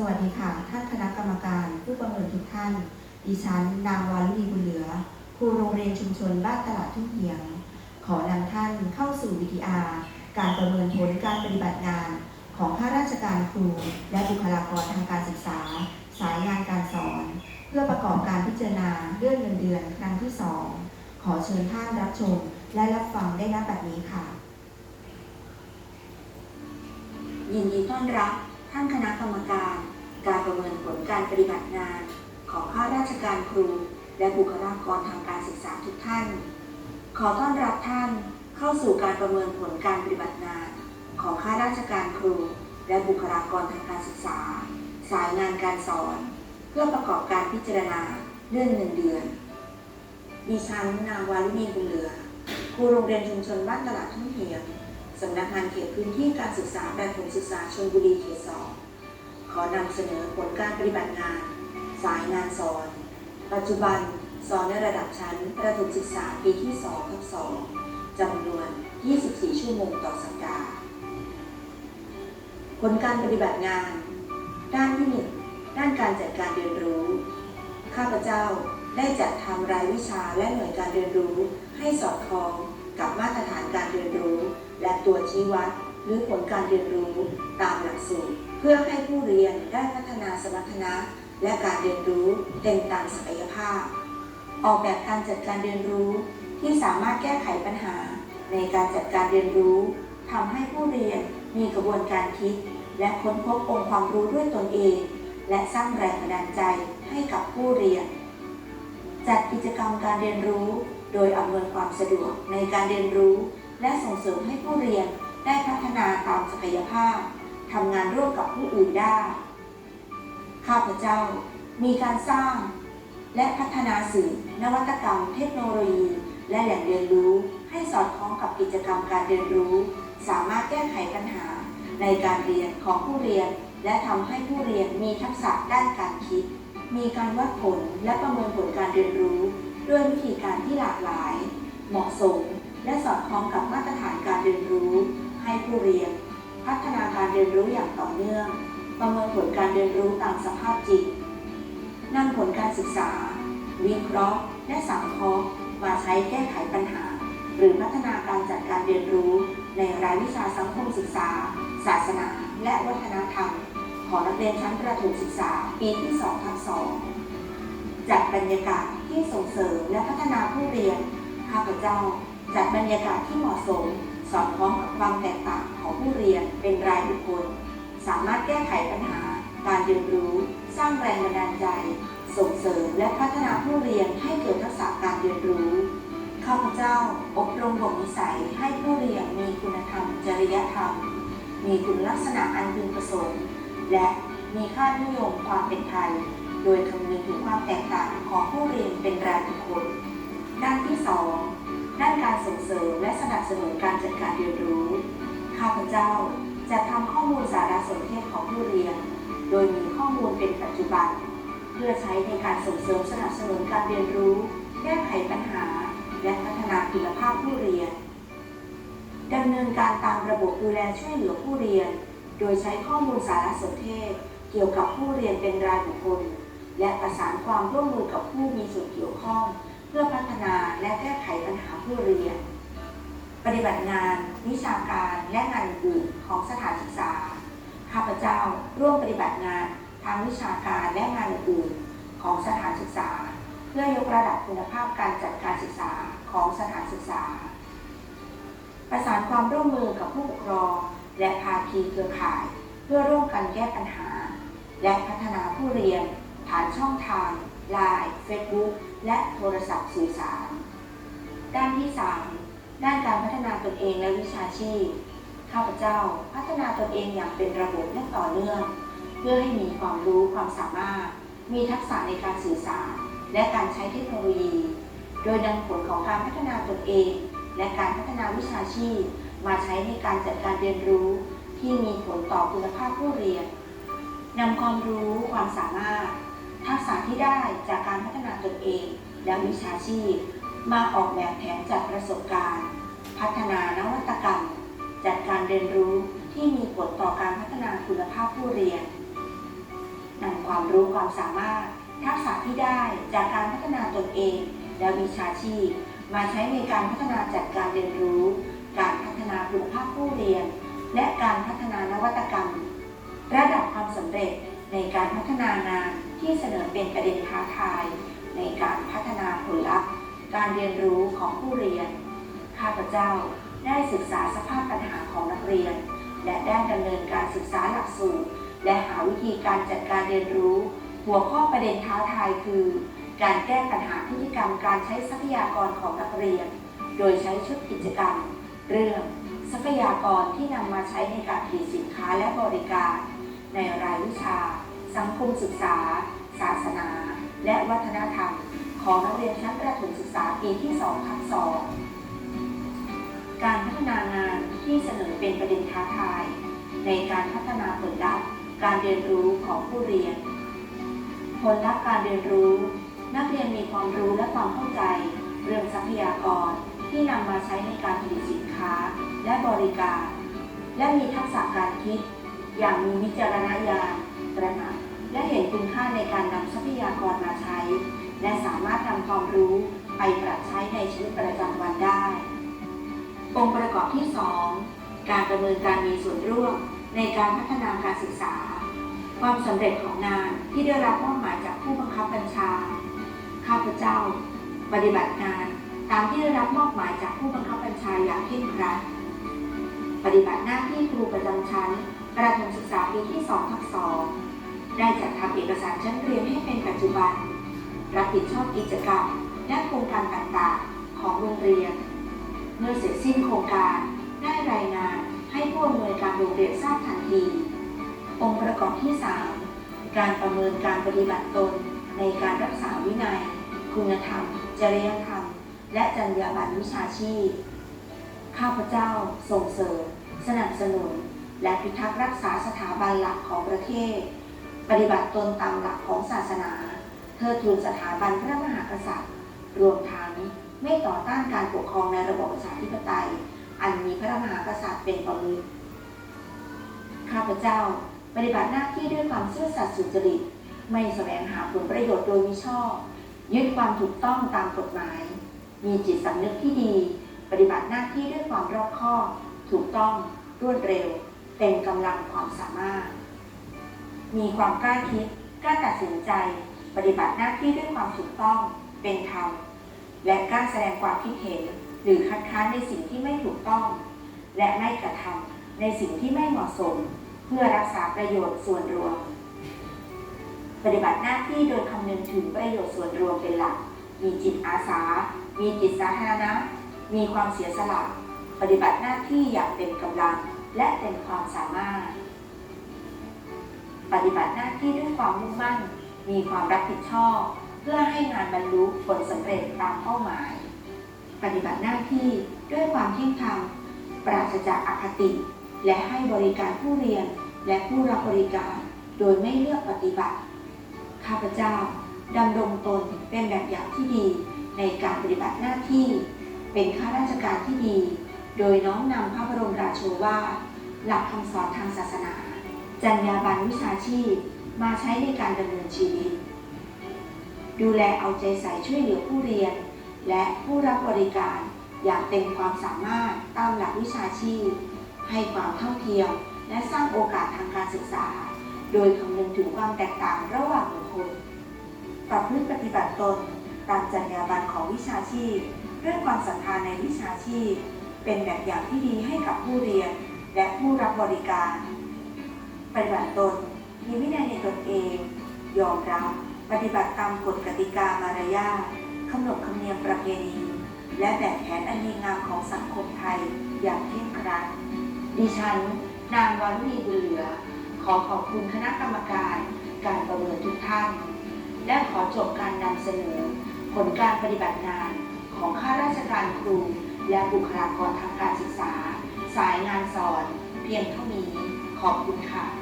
สวัสดีค่ะ ท่านคณะกรรมการ ผู้ประเมินทุกท่าน ดิฉัน นางวารุณีบุญเหลือ ครูโรงเรียนชุมชนบ้านตลาดทุ่งเหียง ขอนำท่านเข้าสู่วิทอาการประเมินผลการปฏิบัติงาน ของข้าราชการครู และบุคลากรทางการศึกษา สายงานการสอน เพื่อประกอบการพิจารณาเลื่อนเงินเดือนครั้งที่สองขอเชิญท่านรับชม และรับฟังได้ณบัดนี้ค่ะ ยินดีต้อนรับท่านคณะกรรมการ การประเมินผลการปฏิบัติงานของข้าราชการครู และบุคลากรทางการศึกษาทุกท่าน ขอต้อนรับท่านเข้าสู่การประเมินผลการปฏิบัติงาน ของข้าราชการครู และบุคลากรทางการศึกษา สายงานการสอน เพื่อประกอบการพิจารณาเลื่อนเงินเดือน ดิฉันนางวารุณีบุญเหลือครูโรงเรียนชุมชนบ้านตลาดทุ่งเหียงสำนักงานเขตพื้นที่การศึกษาประถมศึกษาชลบุรีเขตสอง ขอนำเสนอผลการปฏิบัติงาน สายงานสอน ปัจจุบันสอนในระดับชั้นประถมศึกษาปีที่2ทับ2จำนวน 24 ชั่วโมงต่อสัปดาห์ ผลการปฏิบัติงาน ด้านที่ 1 ด้านการจัดการเรียนรู้ ข้าพเจ้าได้จัดทำรายวิชาและหน่วยการเรียนรู้ให้สอดคล้องกับมาตรฐานการเรียนรู้ และตัวชี้วัดหรือผลการเรียนรู้ตามหลักสูตร เพื่อให้ผู้เรียนได้พัฒนาสมรรถนะ และการเรียนรู้เต็มตามศักยภาพ ออกแบบการจัดการเรียนรู้ที่สามารถแก้ไขปัญหา ในการจัดการเรียนรู้ทำให้ผู้เรียนมีกระบวนการคิด และค้นพบองค์ความรู้ด้วยตนเอง และสร้างแรงบันดาลใจให้กับผู้เรียน จัดกิจกรรมการเรียนรู้ โดยอำนวยความสะดวกในการเรียนรู้ และส่งเสริมให้ผู้เรียนได้พัฒนาตามศักยภาพ ทำงานร่วมกับผู้อื่นได้ ข้าพเจ้ามีการสร้าง และพัฒนาสื่อนวัตกรรม เทคโนโลยี และแหล่งเรียนรู้ให้สอดคล้องกับกิจกรรมการเรียนรู้ สามารถแก้ไขปัญหาในการเรียนของผู้เรียน และทำให้ผู้เรียนมีทักษะด้านการคิด มีการวัดผลและประเมินผลการเรียนรู้ ด้วยวิธีการที่หลากหลาย เหมาะสม และสอดคล้องกับมาตรฐานการเรียนรู้ ให้ผู้เรียน พัฒนาการเรียนรู้อย่างต่อเนื่อง ประเมินผลการเรียนรู้ตามสภาพจริงนำผลการศึกษา วิเคราะห์ และสังเคราะห์มาใช้แก้ไขปัญหา หรือพัฒนาการจัดการเรียนรู้ในรายวิชาสังคมศึกษา ศาสนา และวัฒนธรรม ของนักเรียนชั้นประถมศึกษาปีที่2ทับ2จัดบรรยากาศที่ส่งเสริมและพัฒนาผู้เรียนข้าพเจ้าจัดบรรยากาศที่เหมาะสม สอดคล้องกับความแตกต่างของผู้เรียนเป็นรายบุคคล สามารถแก้ไขปัญหา การเรียนรู้ สร้างแรงบันดาลใจ ส่งเสริมและพัฒนาผู้เรียนให้เกิดทักษะการเรียนรู้ข้าพเจ้าอบรมบ่มนิสัยให้ผู้เรียนมีคุณธรรมจริยธรรม มีคุณลักษณะอันพึงประสงค์และมีค่านิยมความเป็นไทย โดยคำนึงถึงความแตกต่างของผู้เรียนเป็นรายบุคคล ด้านที่ 2 ด้านการส่งเสริมและสนับสนุนการจัดการเรียนรู้ ข้าพเจ้าจะทำข้อมูลสารสนเทศของผู้เรียน โดยมีข้อมูลเป็นปัจจุบัน เพื่อใช้ในการส่งเสริมสนับสนุนการเรียนรู้ แก้ไขปัญหา และพัฒนาคุณภาพผู้เรียนดำเนินการตามระบบดูแลช่วยเหลือผู้เรียน โดยใช้ข้อมูลสารสนเทศ เกี่ยวกับผู้เรียนเป็นรายบุคคล และประสานความร่วมมือกับผู้มีส่วนเกี่ยวข้อง เพื่อพัฒนาและแก้ไขปัญหาผู้เรียน ปฏิบัติงาน วิชาการและงานอื่นของสถานศึกษา ข้าพเจ้าร่วมปฏิบัติงานทางวิชาการและงานอื่นของสถานศึกษา เพื่อยกระดับคุณภาพการจัดการศึกษาของสถานศึกษา ประสานความร่วมมือกับผู้ปกครอง และภาคีเครือข่าย เพื่อร่วมกันแก้ปัญหา และพัฒนาผู้เรียนผ่านช่องทาง Line Facebook และโทรศัพท์สื่อสาร ด้านที่ 3 ด้านการพัฒนาตนเองและวิชาชีพ ข้าพเจ้าพัฒนาตนเองอย่างเป็นระบบและต่อเนื่อง เพื่อให้มีความรู้ความสามารถ มีทักษะในการสื่อสาร และการใช้เทคโนโลยี โดยนำผลของการพัฒนาตนเอง และการพัฒนาวิชาชีพ มาใช้ในการจัดการเรียนรู้ ที่มีผลต่อคุณภาพผู้เรียนนำความรู้ความสามารถ ทักษะที่ได้จากการพัฒนาตนเอง และวิชาชีพ มาออกแบบแผนจัดประสบการณ์ พัฒนานวัตกรรม จัดการเรียนรู้ที่มีผลต่อการพัฒนาคุณภาพผู้เรียนนำความรู้ความสามารถ ทักษะที่ได้จากการพัฒนาตนเอง และวิชาชีพ มาใช้ในการพัฒนาจัดการเรียนรู้ การพัฒนาคุณภาพผู้เรียน และการพัฒนานวัตกรรม ระดับความสำเร็จในการพัฒนางาน ที่เสนอเป็นประเด็นท้าทาย ในการพัฒนาผลลัพธ์ การเรียนรู้ของผู้เรียน ข้าพเจ้าได้ศึกษาสภาพปัญหาของนักเรียน และได้ดำเนินการศึกษาหลักสูตร และหาวิธีการจัดการเรียนรู้ หัวข้อประเด็นท้าทายคือ การแก้ปัญหาพฤติกรรมการใช้ทรัพยากรของนักเรียน โดยใช้ชุดกิจกรรม เรื่องทรัพยากรที่นำมาใช้ในการผลิตสินค้าและบริการ ในรายวิชา สังคมศึกษา ศาสนา และวัฒนธรรม ของนักเรียนชั้นประถมศึกษาปีที่2ทับ2การพัฒนางานที่เสนอเป็นประเด็นท้าทาย ในการพัฒนาผลลัพธ์ การเรียนรู้ของผู้เรียน ผลลัพธ์การเรียนรู้ นักเรียนมีความรู้และความเข้าใจ เรื่องทรัพยากรที่นำมาใช้ในการผลิตสินค้าและบริการ และมีทักษะการคิด อย่างมีวิจารณญาณตระหนัก และเห็นคุณค่าในการนำทรัพยากรมาใช้ และสามารถนำความรู้ไปปรับใช้ในชีวิตประจำวันได้ องค์ประกอบที่ 2 การประเมินการมีส่วนร่วมในการพัฒนาการศึกษา ความสำเร็จของงานที่ได้รับมอบหมายจากผู้บังคับบัญชา ข้าพเจ้า ปฏิบัติงานตามที่ได้รับมอบหมายจากผู้บังคับบัญชาอย่างเคร่งครัด ปฏิบัติหน้าที่ครูประจำชั้น ประถมศึกษาปีที่2ทับ2 ได้จัดทำเอกสารชั้นเรียนให้เป็นปัจจุบัน รับผิดชอบกิจกรรม และโครงการต่างๆ ของโรงเรียน เมื่อเสร็จสิ้นโครงการ ได้รายงานให้ผู้อำนวยการโรงเรียนทราบทันที องค์ประกอบที่ 3 การประเมินการปฏิบัติตน ในการรักษาวินัย คุณธรรม จริยธรรม และจรรยาบรรณวิชาชีพ ข้าพเจ้า ส่งเสริม สนับสนุน และพิทักษ์รักษาสถาบันหลักของประเทศ ปฏิบัติตนตามหลักของศาสนาเทิดทูนสถาบันพระมหากษัตริย์ รวมทั้งไม่ต่อต้านการปกครองในระบบประชาธิปไตย อันมีพระมหากษัตริย์เป็นประมุขข้าพเจ้าปฏิบัติหน้าที่ด้วยความซื่อสัตย์สุจริต ไม่แสวงหาผลประโยชน์โดยมิชอบ ยึดความถูกต้องตามกฎหมาย มีจิตสำนึกที่ดี ปฏิบัติหน้าที่ด้วยความรอบคอบ ถูกต้องรวดเร็ว เต็มกำลังความสามารถ มีความกล้าคิด กล้าตัดสินใจ ปฏิบัติหน้าที่ด้วยความถูกต้อง เป็นธรรม และกล้าแสดงความคิดเห็น หรือคัดค้านในสิ่งที่ไม่ถูกต้อง และไม่กระทำในสิ่งที่ไม่เหมาะสม เพื่อรักษาประโยชน์ส่วนรวม ปฏิบัติหน้าที่โดยคำนึงถึงประโยชน์ส่วนรวมเป็นหลัก มีจิตอาสา มีจิตสาธารณะ มีความเสียสละ ปฏิบัติหน้าที่อย่างเต็มกำลังและเต็มความสามารถ ปฏิบัติหน้าที่ด้วยความมุ่งมั่น มีความรับผิดชอบ เพื่อให้งานบรรลุผลสำเร็จตามเป้าหมาย ปฏิบัติหน้าที่ด้วยความเที่ยงธรรมปราศจากอคติ และให้บริการผู้เรียนและผู้รับบริการ โดยไม่เลือกปฏิบัติ ข้าพเจ้าดำรงตนเป็นแบบอย่างที่ดีในการปฏิบัติหน้าที่ เป็นข้าราชการที่ดี โดยน้อมนำพระบรมราโชวาทหลักคำสอนทางศาสนา จรรยาบรรณวิชาชีพมาใช้ในการดำเนินชีวิต ดูแลเอาใจใส่ช่วยเหลือผู้เรียน และผู้รับบริการอย่างเต็มความสามารถตามหลักวิชาชีพ ให้ความเท่าเทียม และสร้างโอกาสทางการศึกษา โดยคำนึงถึงความแตกต่างระหว่างบุคคลประพฤติปฏิบัติตนตามจรรยาบรรณของวิชาชีพด้วยความศรัทธาในวิชาชีพ เป็นแบบอย่างที่ดีให้กับผู้เรียน และผู้รับบริการ ปฏิบัติตน มีวินัยในตนเอง ยอมรับ ปฏิบัติตามกฎกติกามารยาทขนบธรรมเนียมประเพณี และแบบแผนอันดีงามของสังคมไทยอย่างเคร่งครัดดิฉัน นางวารุณีบุญเหลือ ขอขอบคุณคณะกรรมการ การประเมินทุกท่าน และขอจบการนำเสนอ ผลการปฏิบัติงานของข้าราชการครู และบุคลากรทางการศึกษา สายงานสอน เพียงเท่านี้ขอบคุณค่ะ